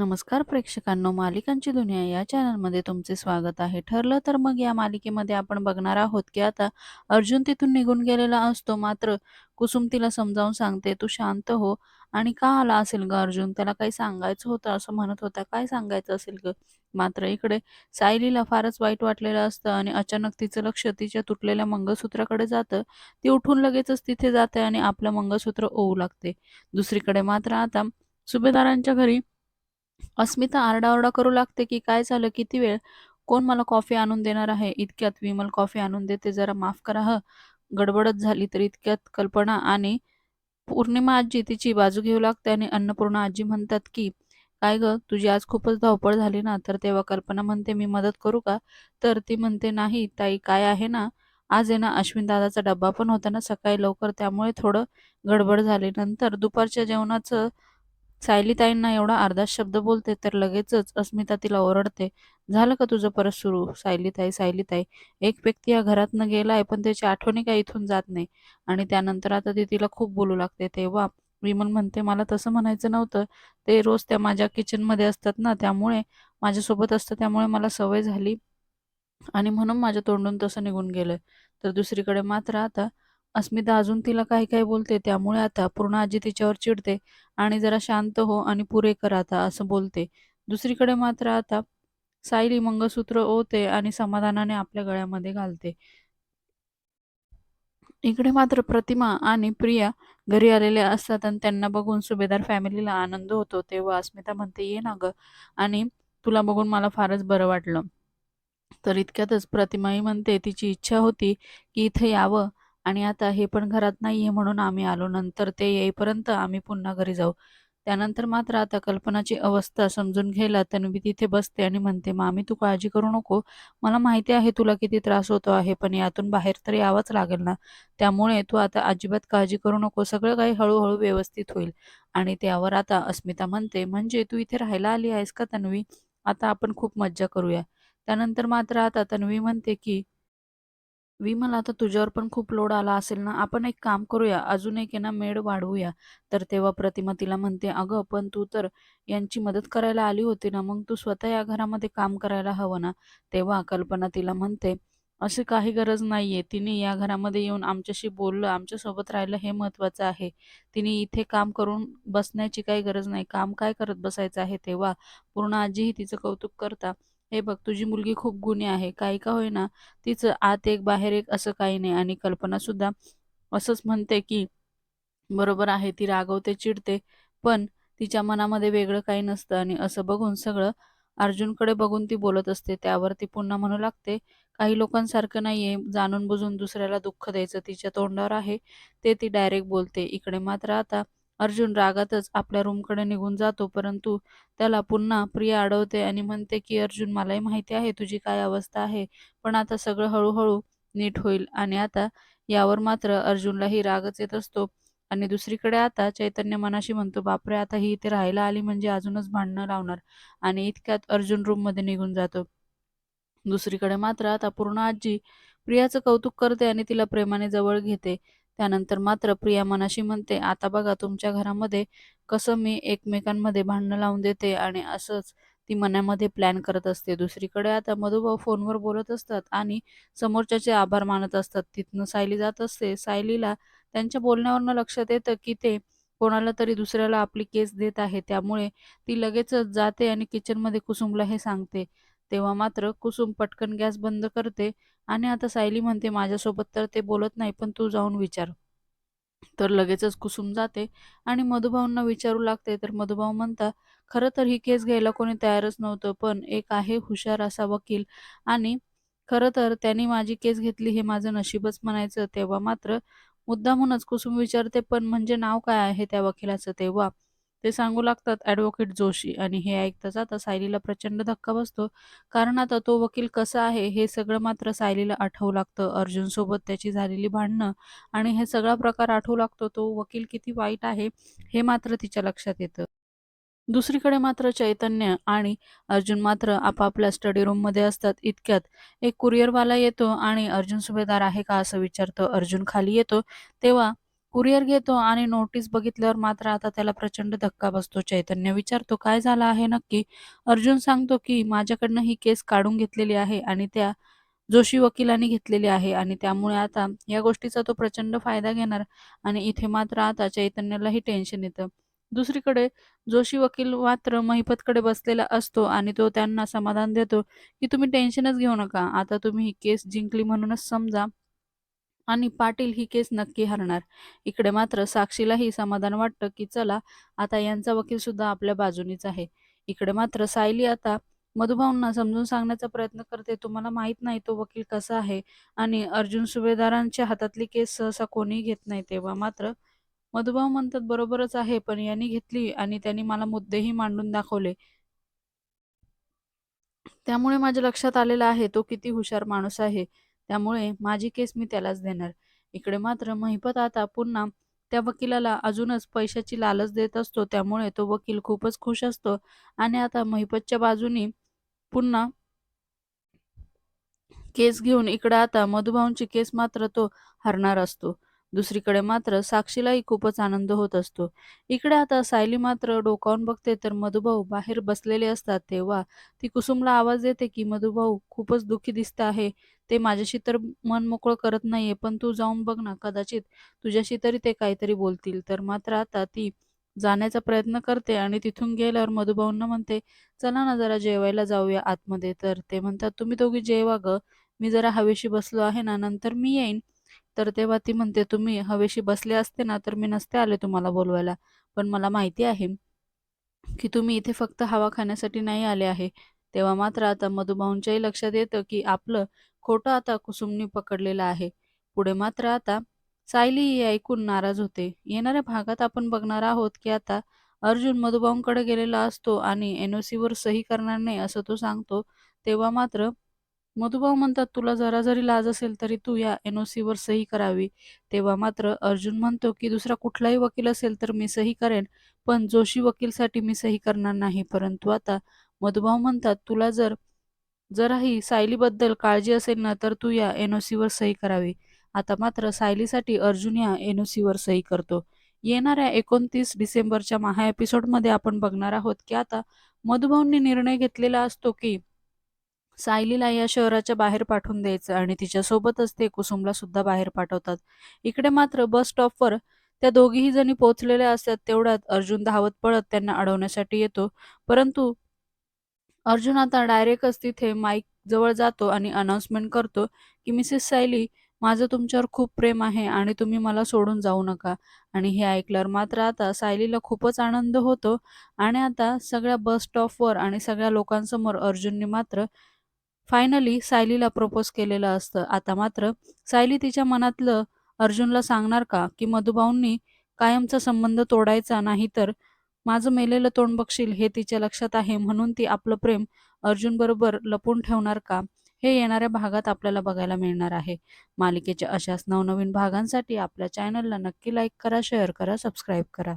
नमस्कार प्रेक्षकांनो मालिकांची दुनिया या चॅनलमध्ये तुमचे स्वागत आहे. ठरलं तर मग या मालिकेमध्ये आपण बघणार आहोत की आता अर्जुन तिथून निघून गेलेला असतो. मात्र कुसुम तिला समजावून सांगते तू शांत हो आणि का आला असेल ग अर्जुन? त्याला काही सांगायचं होतं? असं म्हणत होता. काय सांगायचं असेल ग? मात्र इकडे सायलीला फारच वाईट वाटलेलं असतं आणि अचानक तिचं लक्ष तिच्या तुटलेल्या मंगळसूत्राकडे जातं. ती उठून लगेचच तिथे जाते आणि आपलं मंगळसूत्र ओवू लागते. दुसरीकडे मात्र आता सुभेदारांच्या घरी अस्मिता आरडाओरडा करू लागते की काय झालं? किती वेळ? कोण मला कॉफी आणून देणार आहे? इतक्यात विमल कॉफी आणून देते. जरा माफ करा ह. गडबडच झाली तर इतक्यात कल्पना आणि पौर्णिमा आजी तिची बाजू घेऊ लागते आणि अन्नपूर्णा आजी म्हणतात की काय ग? तुझी आज खूपच धावपळ झाली ना? तर तेव्हा कल्पना म्हणते मी मदत करू का? तर ती म्हणते नाही ताई काय आहे ना? आज आहे ना अश्विन दादाचा डब्बा पण होता ना सकाळी लवकर. त्यामुळे थोडं गडबड झाली. नंतर दुपारच्या जेवणाचं सायलीताईंना एवढा अर्धा शब्द बोलते तर लगेचच अस्मिता तिला ओरडते झालं का तुझं परत सुरू? सायलीताई सायलीताई एक व्यक्ती या घरातनं गेलाय पण त्याची आठवणी काही इथून जात नाही. आणि त्यानंतर आता ती तिला खूप बोलू लागते तेव्हा विमल म्हणते मला तसं म्हणायचं नव्हतं. ते रोज त्या माझ्या किचनमध्ये असतात ना त्यामुळे माझ्यासोबत असतं त्यामुळे मला सवय झाली आणि म्हणून माझ्या तोंडून तसं निघून गेलं. तर दुसरीकडे मात्र आता अस्मिता अजून तिला काही काही बोलते त्यामुळे आता पूर्ण आजी तिच्यावर चिडते आणि जरा शांत हो आणि पुरे कर आता असं बोलते. दुसरीकडे मात्र आता सायली मंगळसूत्र ओते आणि समाधानाने आपल्या गळ्यामध्ये घालते. इकडे मात्र प्रतिमा आणि प्रिया घरी आलेल्या असतात आणि त्यांना बघून सुभेदार फॅमिलीला आनंद होतो. तेव्हा अस्मिता म्हणते ये ना ग आणि तुला बघून मला फारच बरं वाटलं. तर इतक्यातच प्रतिमाही म्हणते तिची इच्छा होती की इथे यावं आणि आता हे पण घरात नाहीये म्हणून आम्ही आलो. नंतर ते येईपर्यंत आम्ही पुन्हा घरी जाऊ. त्यानंतर मात्र आता कल्पनाची अवस्था समजून घ्यायला तन्वी तिथे बसते आणि म्हणते मामी तू काळजी करू नको. मला माहिती आहे तुला किती त्रास होतो आहे पण यातून बाहेर तर यावंच लागेल ना. त्यामुळे तू आता अजिबात काळजी करू नको. सगळं काही हळूहळू व्यवस्थित होईल. आणि त्यावर आता अस्मिता म्हणते म्हणजे तू इथे राहायला आली आहेस का तन्वी? आता आपण खूप मज्जा करूया. त्यानंतर मात्र आता तन्वी म्हणते की विमल आता तुझ्यावर पण खूप लोड आला असेल ना आपण एक काम करूया अजून एक ना मेड वाढवूया. तर तेव्हा प्रतिमा तिला म्हणते अगं पण तू तर यांची मदत करायला आली होती ना मग तू स्वतः या घरामध्ये काम करायला हवं ना? तेव्हा कल्पना तिला म्हणते अशी काही गरज नाहीये. तिने या घरामध्ये येऊन आमच्याशी बोललं आमच्यासोबत राहिलं हे महत्वाचं आहे. तिने इथे काम करून बसण्याची काही गरज नाही. काम काय करत बसायचं आहे? तेव्हा पूर्ण आजीही तिचं कौतुक करता हे बघ तुझी मुलगी खूप गुणी आहे. काही का होईना तिचं आत एक बाहेर एक असं काही नाही. आणि कल्पना सुद्धा असंच म्हणते की बरोबर आहे ती रागवते चिडते पण तिच्या मनामध्ये वेगळं काही नसतं. आणि असं बघून सगळं अर्जुनकडे बघून ती बोलत असते. त्यावर ती पुन्हा म्हणू लागते काही लोकांसारखं नाहीये. जाणून बुजून दुसऱ्याला दुःख द्यायचं तिच्या तोंडावर आहे. ते ती डायरेक्ट बोलते. इकडे मात्र आता अर्जुन रागातच आपल्या रूमकडे निघून जातो परंतु त्याला पुन्हा प्रिया अडवते आणि म्हणते की अर्जुन मलाही माहिती आहे तुझी काय अवस्था आहे पण आता सगळं हळूहळू नीट होईल. आणि आता यावर मात्र अर्जुनलाही रागच येत असतो. आणि दुसरीकडे आता चैतन्य मनाशी म्हणतो बापरे आता ही इथे राहायला आली म्हणजे अजूनच भांडणं लावणार. आणि इतक्यात अर्जुन रूममध्ये निघून जातो. दुसरीकडे मात्र आता पूर्ण आजी प्रियाचं कौतुक करते आणि तिला प्रेमाने जवळ घेते. त्यानंतर मात्र प्रिया मनाशी म्हणते आता बघा तुमच्या घरामध्ये कसं मी एकमेकांमध्ये भांडणं लावून देते आणि असंच ती मनामध्ये प्लॅन करत असते. दुसरीकडे आता मधुभाऊ फोनवर बोलत असतात आणि समोरच्याचे आभार मानत असतात. तिथनं सायली जात असते. सायलीला त्यांच्या बोलण्यावरनं लक्षात येतं की ते कोणाला तरी दुसऱ्याला आपली केस देत आहे. त्यामुळे ती लगेचच जाते आणि किचनमध्ये कुसुमला हे सांगते तेव्हा मात्र कुसुम पटकन गॅस बंद करते आणि आता सायली म्हणते माझ्यासोबत तर ते बोलत नाही पण तू जाऊन विचार. तर लगेचच कुसुम जाते आणि मधुभाऊंना विचारू लागते. तर मधुभाऊ म्हणता खरं तर ही केस घ्यायला कोणी तयारच नव्हतं पण एक आहे हुशार असा वकील आणि खरं तर त्यांनी माझी केस घेतली हे माझं नशीबच म्हणायचं. तेव्हा मात्र मुद्दामूनच कुसुम विचारते पण म्हणजे नाव काय आहे त्या वकिलाचं? तेव्हा ते सांगू लागतात ॲडव्होकेट जोशी आणि हे ऐकता जाता सायलीला प्रचंड धक्का बसतो. कारण आता तो वकील कसा आहे हे सगळं मात्र सायलीला आठवू लागतं. अर्जुनसोबत त्याची झालेली भांडणं आणि हे सगळा प्रकार आठवू लागतो. तो वकील किती वाईट आहे हे मात्र तिच्या लक्षात येतं. दुसरीकडे मात्र चैतन्य आणि अर्जुन मात्र आपापल्या स्टडी रूममध्ये असतात. इतक्यात एक कुरिअरवाला येतो आणि अर्जुन सुभेदार आहे का असं विचारतो. अर्जुन खाली येतो. तेव्हा कुरिअर घेतो आणि नोटीस बघितल्यावर मात्र आता त्याला प्रचंड धक्का बसतो. चैतन्य विचारतो, "काय झालं आहे नक्की?" अर्जुन सांगतो की माझ्याकडनं ही केस काढून घेतलेली आहे आणि त्या जोशी वकिलांनी घेतलेली आहे आणि त्यामुळे आता या गोष्टीचा तो प्रचंड फायदा घेणार आणि इथे मात्र आता चैतन्यालाही टेन्शन येतं. दुसरीकडे जोशी वकील मात्र महिपतकडे बसलेला असतो आणि तो त्यांना समाधान देतो की तुम्ही टेन्शनच घेऊ नका. आता तुम्ही ही केस जिंकली म्हणूनच समजा आणि पाटील ही केस नक्की हरणार. इकडे मात्र साक्षीलाही समाधान वाटतं की चला आता यांचा वकील सुद्धा आपल्या बाजूनीच आहे. इकडे मात्र सायली आता मधुभाऊंना समजून सांगण्याचा प्रयत्न करते, तुम्हाला माहीत नाही तो वकील कसा आहे आणि अर्जुन सुभेदारांच्या हातातली केस सहसा कोणीही घेत नाही. तेव्हा मात्र मधुभाऊ म्हणतात, बरोबरच आहे, पण यांनी घेतली आणि त्यांनी मला मुद्देही मांडून दाखवले. त्यामुळे माझ्या लक्षात आलेलं आहे तो किती हुशार माणूस आहे. त्यामुळे माझी केस मी त्यालाच देणार. इकडे मात्र महिपत आता पुन्हा त्या वकिलाला अजूनच पैशाची लालच देत असतो. त्यामुळे तो वकील खूपच खुश असतो आणि आता महिपतच्या बाजूनी पुन्हा केस घेऊन इकडे आता मधुभाऊंची केस मात्र तो हरणार असतो. दुसरीकडे मात्र साक्षीलाही खूपच आनंद होत असतो. इकडे आता सायली मात्र डोकावून बघते तर मधुभाऊ बाहेर बसलेले असतात. तेव्हा ती कुसुमला आवाज देते की मधुभाऊ खूपच दुःखी दिसत आहे. ते माझ्याशी तर मन मोकळं करत नाहीये, पण तू जाऊन बघ ना, कदाचित तुझ्याशी तरी ते काहीतरी बोलतील. तर मात्र आता ती जाण्याचा प्रयत्न करते आणि तिथून गेल्यावर मधुभाऊंना म्हणते, चला ना जरा जेवायला जाऊया आतमध्ये. तर ते म्हणतात, तुम्ही दोघी जेवा गं, मी जरा हवेशी बसलो आहे ना, नंतर मी येईन. तर तेव्हा ती म्हणते, तुम्ही हवेशी बसले असते ना, तर मी नसते आले तुम्हाला बोलवायला. पण मला माहिती आहे की तुम्ही इथे फक्त हवा खाण्यासाठी नाही आले आहे. तेव्हा मात्र आता मधुभाऊंच्याही लक्षात येतं की आपलं खोटं आता कुसुमनी पकडलेलं आहे. पुढे मात्र आता सायली ही ऐकून नाराज होते. येणाऱ्या भागात आपण बघणार आहोत की आता अर्जुन मधुभाऊंकडे गेलेला असतो आणि एनओसीवर सही करणार नाही असं तो सांगतो. तेव्हा मात्र मधुभाऊ म्हणतात, तुला जरा जरी लाज असेल तरी तू या एनओसीवर सही करावी. तेव्हा मात्र अर्जुन म्हणतो की दुसरा कुठलाही वकील असेल तर मी सही करेन, पण जोशी वकीलसाठी मी सही करणार नाही. परंतु आता मधुभाऊ म्हणतात, तुला जर जराही सायलीबद्दल काळजी असेल ना तर तू या एनओसीवर सही करावी. आता मात्र सायलीसाठी अर्जुन या एनओसीवर सही करतो. येणाऱ्या एकोणतीस डिसेंबरच्या महा एपिसोडमध्ये आपण बघणार आहोत की आता मधुभाऊंनी निर्णय घेतलेला असतो की सायलीला या शहराच्या बाहेर पाठवून द्यायचं आणि तिच्यासोबतच ते कुसुमला सुद्धा बाहेर पाठवतात. इकडे मात्र बस स्टॉपवर त्या दोघीही जणी पोहोचलेल्या असतात. तेवढ्यात अर्जुन धावत पळत त्यांना अडवण्यासाठी येतो. परंतु अर्जुन आता डायरेक्टच तिथे माईक जवळ जातो आणि अनाउन्समेंट करतो की मिसेस सायली माझं तुमच्यावर खूप प्रेम आहे आणि तुम्ही मला सोडून जाऊ नका. आणि हे ऐकल्यावर मात्र आता सायलीला खूपच आनंद होतो आणि आता सगळ्या बस स्टॉपवर आणि सगळ्या लोकांसमोर अर्जुनने मात्र फायनली सायलीला प्रपोज केलेलं असतं. आता मात्र सायली तिच्या मनातलं अर्जुनला सांगणार का की मधुभाऊंनी कायमचा संबंध तोडायचा नाही तर माझं मेलेलं तोंड बघशील हे तिच्या लक्षात आहे म्हणून ती आपलं प्रेम अर्जुन बरोबर लपून ठेवणार का? हे येणाऱ्या भागात आपल्याला बघायला मिळणार आहे. मालिकेच्या अशाच नवनवीन भागांसाठी आपल्या चॅनलला नक्की लाईक करा शेअर करा सबस्क्राईब करा.